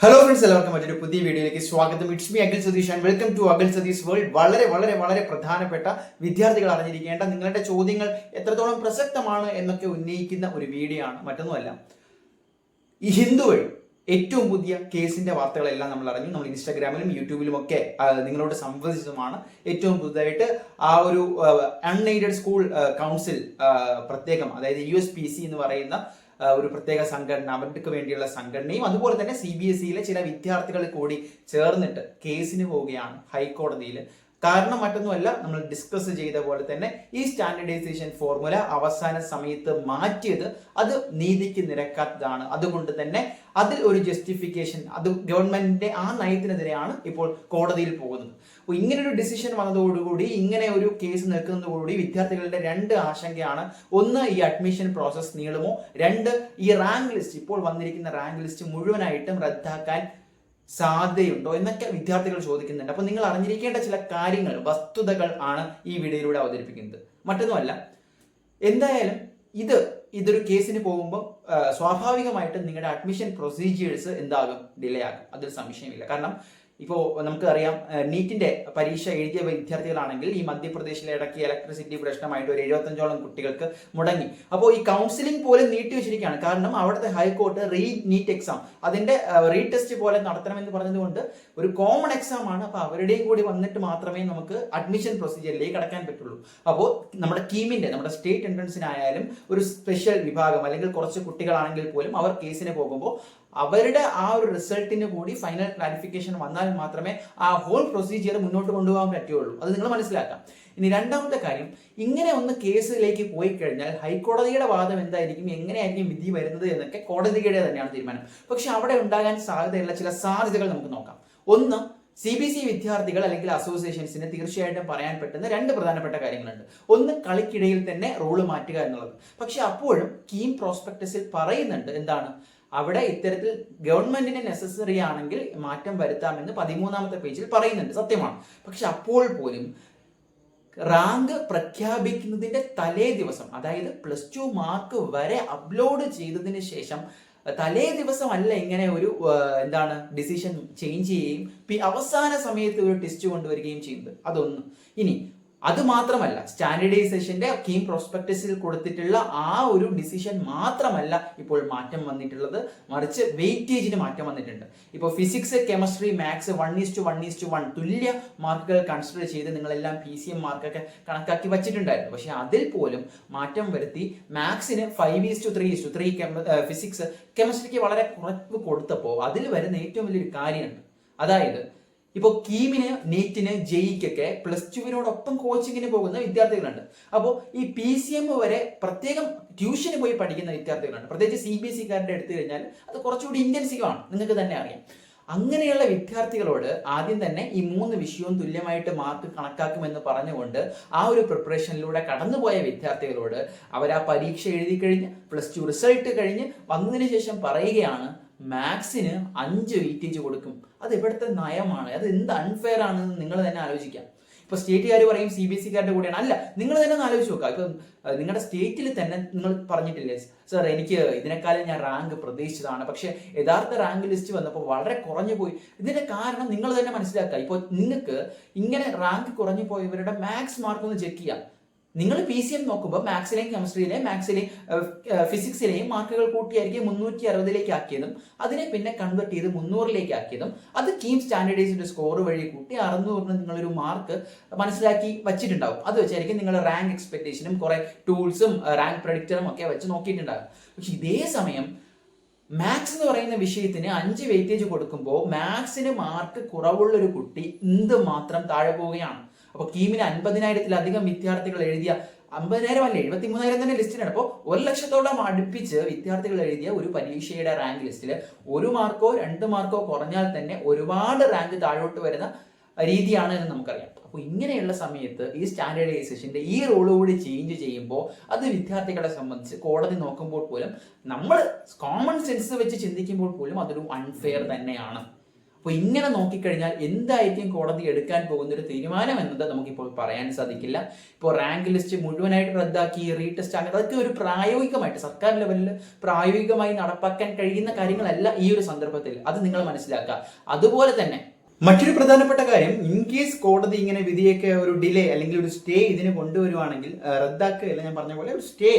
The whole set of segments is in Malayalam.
ഹലോ ഫ്രണ്ട്സ് എല്ലാവർക്കും മറ്റൊരു പുതിയ വീഡിയോയിലേക്ക് സ്വാഗതം. It's me Akhil Satheesh and welcome to Akhil Satheesh world വളരെ വളരെ വളരെ പ്രധാനപ്പെട്ട വിദ്യാർത്ഥികൾ അറിഞ്ഞിരിക്കേണ്ട നിങ്ങളുടെ ചോദ്യങ്ങൾ എത്രത്തോളം പ്രസക്തമാണ് എന്നൊക്കെ ഉന്നയിക്കുന്ന ഒരു വീഡിയോ ആണ്. മറ്റൊന്നുമല്ല ഈ ഹിന്ദു വഴി ഏറ്റവും പുതിയ കേസിന്റെ വാർത്തകളെല്ലാം നമ്മൾ അറിഞ്ഞു. നമ്മൾ ഇൻസ്റ്റാഗ്രാമിലും യൂട്യൂബിലും ഒക്കെ നിങ്ങളോട് സംവദിച്ചതുമാണ് ഏറ്റവും പുതുതായിട്ട് ആ ഒരു അൺഎയ്ഡഡ് സ്കൂൾ കൗൺസിൽ പ്രത്യേകം അതായത് യു എന്ന് പറയുന്ന ഒരു പ്രത്യേക സംഘടന അവർക്ക് വേണ്ടിയുള്ള സംഘടനയും അതുപോലെ തന്നെ സി ബി എസ് ഇയിലെ ചില വിദ്യാർത്ഥികൾ കൂടി ചേർന്നിട്ട് കേസിന് പോവുകയാണ് ഹൈക്കോടതിയിൽ കാരണം മറ്റൊന്നുമല്ല നമ്മൾ ഡിസ്കസ് ചെയ്ത പോലെ തന്നെ ഈ സ്റ്റാൻഡർഡൈസേഷൻ ഫോർമുല അവസാന സമയത്ത് മാറ്റിയത് അത് നീതിക്ക് നിരക്കാത്തതാണ്. അതുകൊണ്ട് തന്നെ അതിൽ ഒരു ജസ്റ്റിഫിക്കേഷൻ അത് ഗവൺമെന്റിന്റെ ആ നയത്തിനെതിരെയാണ് ഇപ്പോൾ കോടതിയിൽ പോകുന്നത്. അപ്പോൾ ഇങ്ങനെ ഒരു ഡിസിഷൻ വന്നതോടുകൂടി ഇങ്ങനെ ഒരു കേസ് നിൽക്കുന്നതോടുകൂടി വിദ്യാർത്ഥികളുടെ രണ്ട് ആശങ്കയാണ്. ഒന്ന് ഈ അഡ്മിഷൻ പ്രോസസ് നീളുമോ? രണ്ട് ഈ റാങ്ക് ലിസ്റ്റ് ഇപ്പോൾ വന്നിരിക്കുന്ന റാങ്ക് ലിസ്റ്റ് മുഴുവനായിട്ടും റദ്ദാക്കാൻ സാധ്യതയുണ്ടോ എന്നൊക്കെ വിദ്യാർത്ഥികൾ ചോദിക്കുന്നുണ്ട്. അപ്പോൾ നിങ്ങൾ അറിഞ്ഞിരിക്കേണ്ട ചില കാര്യങ്ങൾ വസ്തുതകൾ ആണ് ഈ വീഡിയോയിലൂടെ അവതരിപ്പിക്കുന്നത്. മറ്റൊന്നുമല്ല എന്തായാലും ഇത് ഇതൊരു കേസിന് പോകുമ്പോൾ സ്വാഭാവികമായിട്ടും നിങ്ങളുടെ അഡ്മിഷൻ പ്രൊസീജിയേഴ്സ് എന്താകും? ഡിലേ ആകും. അതിൽ സംശയമില്ല. കാരണം ഇപ്പോൾ നമുക്കറിയാം നീറ്റിന്റെ പരീക്ഷ എഴുതിയ വിദ്യാർത്ഥികളാണെങ്കിൽ ഈ മധ്യപ്രദേശിലെ ഇടയ്ക്ക് ഇലക്ട്രിസിറ്റി പ്രശ്നമായിട്ട് ഒരു എഴുപത്തഞ്ചോളം കുട്ടികൾക്ക് മുടങ്ങി. അപ്പോൾ ഈ കൗൺസിലിംഗ് പോലും നീട്ടി വെച്ചിരിക്കുകയാണ്. കാരണം അവിടുത്തെ high court re NEET exam അതിന്റെ റീ ടെസ്റ്റ് പോലെ നടത്തണമെന്ന് പറഞ്ഞതുകൊണ്ട് ഒരു കോമൺ എക്സാം ആണ്. അപ്പോൾ അവരുടെയും കൂടി വന്നിട്ട് മാത്രമേ നമുക്ക് അഡ്മിഷൻ പ്രൊസീജിയറിലേക്ക് കടക്കാൻ പറ്റുള്ളൂ. അപ്പോൾ നമ്മുടെ കീമിന്റെ നമ്മുടെ സ്റ്റേറ്റ് എൻട്രൻസിനായാലും ഒരു സ്പെഷ്യൽ വിഭാഗം അല്ലെങ്കിൽ കുറച്ച് കുട്ടികളാണെങ്കിൽ പോലും അവർ കേസിന് പോകുമ്പോൾ അവരുടെ ആ ഒരു റിസൾട്ടിന് കൂടി ഫൈനൽ ക്ലാരിഫിക്കേഷൻ വന്നാൽ മാത്രമേ ആ ഹോൾ പ്രൊസീജിയർ മുന്നോട്ട് കൊണ്ടുപോകാൻ പറ്റുള്ളൂ അത് നിങ്ങൾ മനസ്സിലാക്കാം. ഇനി രണ്ടാമത്തെ കാര്യം ഇങ്ങനെ ഒന്ന് കേസിലേക്ക് പോയി കഴിഞ്ഞാൽ ഹൈക്കോടതിയുടെ വാദം എന്തായിരിക്കും? എങ്ങനെയായിരിക്കും വിധി വരുന്നത് എന്നൊക്കെ കോടതിയുടെ തന്നെയാണ് തീരുമാനം. പക്ഷെ അവിടെ ഉണ്ടാകാൻ സാധ്യതയുള്ള ചില സാധ്യതകൾ നമുക്ക് നോക്കാം. ഒന്ന് സി ബി സി വിദ്യാർത്ഥികൾ അല്ലെങ്കിൽ അസോസിയേഷൻസിന് തീർച്ചയായിട്ടും പറയാൻ പറ്റുന്ന രണ്ട് പ്രധാനപ്പെട്ട കാര്യങ്ങളുണ്ട്. ഒന്ന് കളിക്കിടയിൽ തന്നെ റോൾ മാറ്റുക എന്നുള്ളത്. പക്ഷെ അപ്പോഴും കീം പ്രോസ്പെക്ടസിൽ പറയുന്നുണ്ട് എന്താണ്? അവിടെ ഇത്തരത്തിൽ ഗവൺമെന്റിന് നെസസറി ആണെങ്കിൽ മാറ്റം വരുത്താമെന്ന് പതിമൂന്നാമത്തെ പേജിൽ പറയുന്നുണ്ട്. സത്യമാണ്. പക്ഷെ അപ്പോൾ പോലും റാങ്ക് പ്രഖ്യാപിക്കുന്നതിന്റെ തലേ ദിവസം അതായത് പ്ലസ് ടു മാർക്ക് വരെ അപ്ലോഡ് ചെയ്തതിന് ശേഷം തലേ ദിവസം അല്ല ഇങ്ങനെ ഒരു എന്താണ് ഡിസിഷൻ ചേഞ്ച് ചെയ്യുകയും അവസാന സമയത്ത് ഒരു ടെസ്റ്റ് കൊണ്ടുവരികയും ചെയ്യുന്നത്. അതൊന്ന്. ഇനി അത് മാത്രമല്ല സ്റ്റാൻഡർഡൈസേഷന്റെ കീം പ്രോസ്പെക്ടസിൽ കൊടുത്തിട്ടുള്ള ആ ഒരു ഡിസിഷൻ മാത്രമല്ല ഇപ്പോൾ മാറ്റം വന്നിട്ടുള്ളത്. മറിച്ച് വെയിറ്റേജിന് മാറ്റം വന്നിട്ടുണ്ട്. ഇപ്പോൾ physics chemistry maths one is to one is to one തുല്യ മാർക്കുകൾ കൺസിഡർ ചെയ്ത് നിങ്ങളെല്ലാം പി സി എം മാർക്കൊക്കെ കണക്കാക്കി വെച്ചിട്ടുണ്ടായിരുന്നു. പക്ഷെ അതിൽ പോലും മാറ്റം വരുത്തി മാത്സിന് five is to three is to three physics കെമിസ്ട്രിക്ക് വളരെ കുറവ് കൊടുത്തപ്പോൾ അതിൽ വരുന്ന ഏറ്റവും വലിയൊരു കാര്യമുണ്ട്. അതായത് ഇപ്പോൾ കീമിന് നീറ്റിന് ജെയ്ക്കൊക്കെ പ്ലസ് ടുവിനോടൊപ്പം കോച്ചിങ്ങിന് പോകുന്ന വിദ്യാർത്ഥികളുണ്ട്. അപ്പോൾ ഈ പി സി എം വരെ പ്രത്യേകം ട്യൂഷന് പോയി പഠിക്കുന്ന വിദ്യാർത്ഥികളുണ്ട്. പ്രത്യേകിച്ച് സി ബി എസ് സിക്കാരുടെ എടുത്തു കഴിഞ്ഞാൽ അത് കുറച്ചുകൂടി ഇന്റൻസീവാണ് നിങ്ങൾക്ക് തന്നെ അറിയാം. അങ്ങനെയുള്ള വിദ്യാർത്ഥികളോട് ആദ്യം തന്നെ ഈ മൂന്ന് വിഷയവും തുല്യമായിട്ട് മാർക്ക് കണക്കാക്കുമെന്ന് പറഞ്ഞുകൊണ്ട് ആ ഒരു പ്രിപ്പറേഷനിലൂടെ കടന്നുപോയ വിദ്യാർത്ഥികളോട് അവർ ആ പരീക്ഷ എഴുതി കഴിഞ്ഞ് പ്ലസ് ടു റിസൾട്ട് കഴിഞ്ഞ് വന്നതിന് ശേഷം പറയുകയാണ് മാത്സിന് അഞ്ച് വെയിറ്റേജ് കൊടുക്കും. അത് ഇവിടുത്തെ നയമാണ്? അത് എന്ത് അൺഫെയർ ആണെന്ന് നിങ്ങൾ തന്നെ ആലോചിക്കാം. ഇപ്പൊ സ്റ്റേറ്റുകാർ പറയും സി ബി എസ് സിക്കാരുടെ കൂടെയാണ്. അല്ല നിങ്ങൾ തന്നെ ഒന്ന് ആലോചിച്ച് നോക്കുക ഇപ്പം നിങ്ങളുടെ സ്റ്റേറ്റിൽ തന്നെ നിങ്ങൾ പറഞ്ഞിട്ടില്ലേ സർ എനിക്ക് ഇതിനേക്കാളും ഞാൻ റാങ്ക് പ്രതീക്ഷിച്ചതാണ്. പക്ഷെ യഥാർത്ഥ റാങ്ക് ലിസ്റ്റ് വന്നപ്പോൾ വളരെ കുറഞ്ഞു പോയി. ഇതിന്റെ കാരണം നിങ്ങൾ തന്നെ മനസ്സിലാക്കുക. ഇപ്പോൾ നിങ്ങൾക്ക് ഇങ്ങനെ റാങ്ക് കുറഞ്ഞു പോയവരുടെ മാക്സ് മാർക്ക് ഒന്ന് ചെക്ക് ചെയ്യാം. നിങ്ങൾ പി സി എം നോക്കുമ്പോൾ മാത്സിലെയും കെമിസ്ട്രിയിലെയും മാത്സിലെയും ഫിസിക്സിലെയും മാർക്കുകൾ കൂട്ടിയായിരിക്കും മുന്നൂറ്റി അറുപതിലേക്ക് ആക്കിയതും അതിനെ പിന്നെ കൺവെർട്ട് ചെയ്ത് മുന്നൂറിലേക്ക് ആക്കിയതും അത് കീം സ്റ്റാൻഡേർഡൈസ്ഡ് സ്കോർ വഴി കൂട്ടി അറുന്നൂറിന് നിങ്ങളൊരു മാർക്ക് മനസ്സിലാക്കി വെച്ചിട്ടുണ്ടാവും. അത് വെച്ചായിരിക്കും നിങ്ങൾ റാങ്ക് എക്സ്പെക്ടേഷനും കുറെ ടൂൾസും റാങ്ക് പ്രഡിക്റ്ററും ഒക്കെ വെച്ച് നോക്കിയിട്ടുണ്ടാകും പക്ഷെ ഇതേ സമയം മാത്സ് എന്ന് പറയുന്ന വിഷയത്തിന് അഞ്ച് വെയിറ്റേജ് കൊടുക്കുമ്പോൾ മാത്സിന് മാർക്ക് കുറവുള്ള ഒരു കുട്ടി എന്ത് മാത്രം താഴെ പോവുകയാണ്? അപ്പോൾ കീമിന് അൻപതിനായിരത്തിലധികം വിദ്യാർത്ഥികൾ എഴുതിയ അമ്പതിനായിരം അല്ല എഴുപത്തി മൂന്നായിരം തന്നെ ലിസ്റ്റിലാണ് അപ്പോൾ ഒരു ലക്ഷത്തോളം അടുപ്പിച്ച് വിദ്യാർത്ഥികൾ എഴുതിയ ഒരു പരീക്ഷയുടെ റാങ്ക് ലിസ്റ്റിൽ ഒരു മാർക്കോ രണ്ട് മാർക്കോ കുറഞ്ഞാൽ തന്നെ ഒരുപാട് റാങ്ക് താഴോട്ട് വരുന്ന രീതിയാണ് എന്ന് നമുക്കറിയാം. അപ്പോൾ ഇങ്ങനെയുള്ള സമയത്ത് ഈ സ്റ്റാൻഡേർഡൈസേഷന്റെ ഈ റോൾ കൂടി ചേഞ്ച് ചെയ്യുമ്പോൾ അത് വിദ്യാർത്ഥികളെ സംബന്ധിച്ച് കോടതി നോക്കുമ്പോൾ പോലും നമ്മൾ കോമൺ സെൻസ് വെച്ച് ചിന്തിക്കുമ്പോൾ പോലും അതൊരു അൺഫെയർ തന്നെയാണ്. അപ്പോൾ ഇങ്ങനെ നോക്കിക്കഴിഞ്ഞാൽ എന്തായിരിക്കും കോടതി എടുക്കാൻ പോകുന്ന ഒരു തീരുമാനം എന്നത് നമുക്കിപ്പോൾ പറയാൻ സാധിക്കില്ല. ഇപ്പോൾ റാങ്ക് ലിസ്റ്റ് മുഴുവനായിട്ട് റദ്ദാക്കി റീടെസ്റ്റ് അങ്ങനെ അതൊക്കെ ഒരു പ്രായോഗികമായിട്ട് സർക്കാർ ലെവലിൽ പ്രായോഗികമായി നടപ്പാക്കാൻ കഴിയുന്ന കാര്യങ്ങളല്ല ഈ ഒരു സന്ദർഭത്തിൽ. അത് നിങ്ങൾ മനസ്സിലാക്കുക. അതുപോലെ തന്നെ മറ്റൊരു പ്രധാനപ്പെട്ട കാര്യം ഇൻ കേസ് കോടതി ഇങ്ങനെ വിധിയൊക്കെ ഒരു ഡിലേ അല്ലെങ്കിൽ ഒരു സ്റ്റേ ഇതിന് കൊണ്ടുവരുവാണെങ്കിൽ റദ്ദാക്കുക അല്ല ഞാൻ പറഞ്ഞ പോലെ ഒരു സ്റ്റേ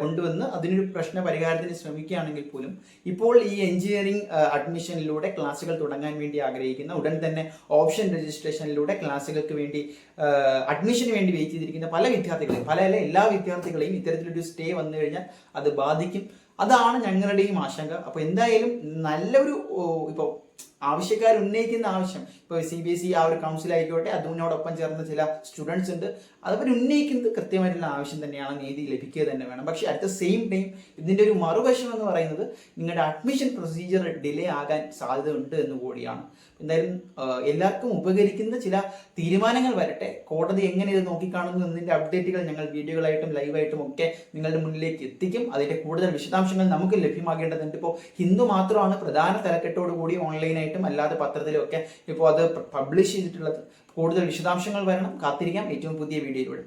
കൊണ്ടുവന്ന് അതിനൊരു പ്രശ്ന പരിഹാരത്തിന് ശ്രമിക്കുകയാണെങ്കിൽ പോലും ഇപ്പോൾ ഈ എഞ്ചിനീയറിംഗ് അഡ്മിഷനിലൂടെ ക്ലാസ്സുകൾ തുടങ്ങാൻ വേണ്ടി ആഗ്രഹിക്കുന്ന ഉടൻ തന്നെ ഓപ്ഷൻ രജിസ്ട്രേഷനിലൂടെ ക്ലാസ്സുകൾക്ക് വേണ്ടി അഡ്മിഷന് വേണ്ടി വെയിറ്റ് ചെയ്തിരിക്കുന്ന പല വിദ്യാർത്ഥികളെയും പല എല്ലാ വിദ്യാർത്ഥികളെയും ഇത്തരത്തിലൊരു സ്റ്റേ വന്നു കഴിഞ്ഞാൽ അത് ബാധിക്കും. അതാണ് ഞങ്ങളുടെയും ആശങ്ക. അപ്പോൾ എന്തായാലും നല്ലൊരു ഇപ്പോൾ ആവശ്യക്കാർ ഉന്നയിക്കുന്ന ആവശ്യം. ഇപ്പോൾ സി ബി എസ് ഇ ആ ഒരു കൗൺസിൽ ആയിക്കോട്ടെ അതിനോടൊപ്പം ചേർന്ന ചില സ്റ്റുഡൻസ് ഉണ്ട്. അതവർ ഉന്നയിക്കുന്നത് കൃത്യമായിട്ടുള്ള ആവശ്യം തന്നെയാണ് നീതി ലഭിക്കുക തന്നെ വേണം. പക്ഷേ അറ്റ് ദ സെയിം ടൈം ഇതിന്റെ ഒരു മറുവശം എന്ന് പറയുന്നത് നിങ്ങളുടെ അഡ്മിഷൻ പ്രൊസീജിയർ ഡിലേ ആകാൻ സാധ്യത ഉണ്ട് എന്ന് കൂടിയാണ്. എന്തായാലും എല്ലാവർക്കും ഉപകരിക്കുന്ന ചില തീരുമാനങ്ങൾ വരട്ടെ. കോടതി എങ്ങനെ ഇത് നോക്കിക്കാണുന്നു എന്നതിന്റെ അപ്ഡേറ്റുകൾ ഞങ്ങൾ വീഡിയോകളായിട്ടും ലൈവായിട്ടും ഒക്കെ നിങ്ങളുടെ മുന്നിലേക്ക് എത്തിക്കും. അതിന്റെ കൂടുതൽ വിശദാംശങ്ങൾ നമുക്ക് ലഭ്യമാകേണ്ടതുണ്ട്. ഇപ്പോൾ ഹിന്ദു മാത്രമാണ് പ്രധാന തലക്കെട്ടോട് കൂടി ഓൺലൈനായിട്ടും അല്ലാതെ പത്രത്തിലൊക്കെ ഇപ്പോൾ അത് പബ്ലിഷ് ചെയ്തിട്ടുള്ളത് കൂടുതൽ വിശദാംശങ്ങൾ വരണം. കാത്തിരിക്കാം. ഏറ്റവും പുതിയ വീഡിയോയിലൂടെ.